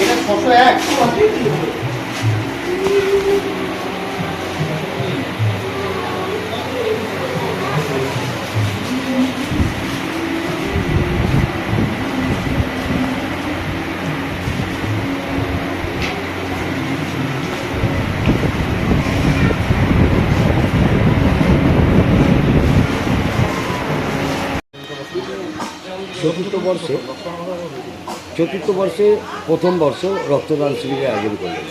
এটা ছশো এক। চতুর্থ বর্ষে চতুর্থ বর্ষে প্রথম বর্ষ রক্তদান শিবিরের আয়োজন করলেন।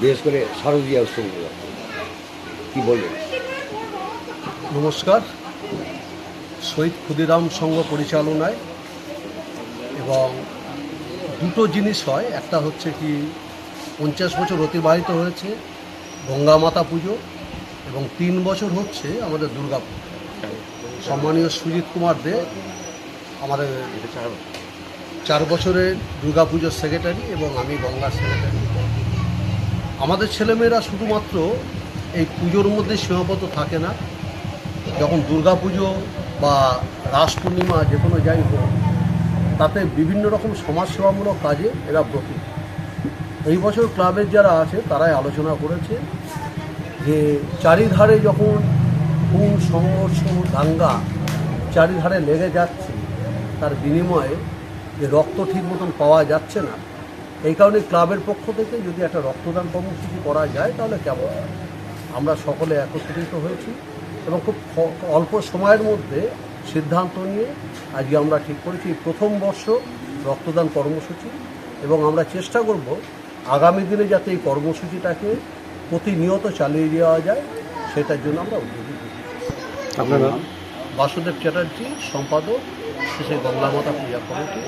বিশেষ করে শারদীয়া উৎসব। কি বলবেন? নমস্কার। শহীদ ক্ষুদিরাম সংঘ পরিচালনায় এবং দুটো জিনিস হয়। একটা হচ্ছে কি, পঞ্চাশ বছর অতিবাহিত হয়েছে গঙ্গা মাতা পুজো এবং তিন বছর হচ্ছে আমাদের দুর্গা পুজো সম্মানীয় সুজিত কুমার দে আমাদের চার বছরের দুর্গা পুজোর সেক্রেটারি এবং আমি গঙ্গার সেক্রেটারি আমাদের ছেলেমেয়েরা শুধুমাত্র এই পুজোর মধ্যে সীমাবদ্ধ থাকে না। যখন দুর্গা পুজো বা রাস পূর্ণিমা যে কোনো যাই হোক তাতে বিভিন্ন রকম সমাজসেবামূলক কাজে এরা ব্রতী। এই বছর ক্লাবের যারা আছে তারাই আলোচনা করেছে যে চারিধারে যখন খুন সংঘর্ষ দাঙ্গা চারিধারে লেগে যাচ্ছে তার বিনিময়ে যে রক্ত ঠিক মতন পাওয়া যাচ্ছে না, এই কারণে ক্লাবের পক্ষ থেকে যদি একটা রক্তদান কর্মসূচি করা যায়, তাহলে কেমন আমরা সকলে একত্রিত হয়েছি এবং খুব অল্প সময়ের মধ্যে সিদ্ধান্ত নিয়ে আজকে আমরা ঠিক করেছি প্রথম বর্ষ রক্তদান কর্মসূচি এবং আমরা চেষ্টা করব আগামী দিনে যাতে এই কর্মসূচিটাকে প্রতিনিয়ত চালিয়ে দেওয়া যায়, সেটার জন্য আমরা উদ্যোগী। আপনার বাসুদেব চ্যাটার্জি সম্পাদক শ্রী গঙ্গা মাতা পূজা কমিটি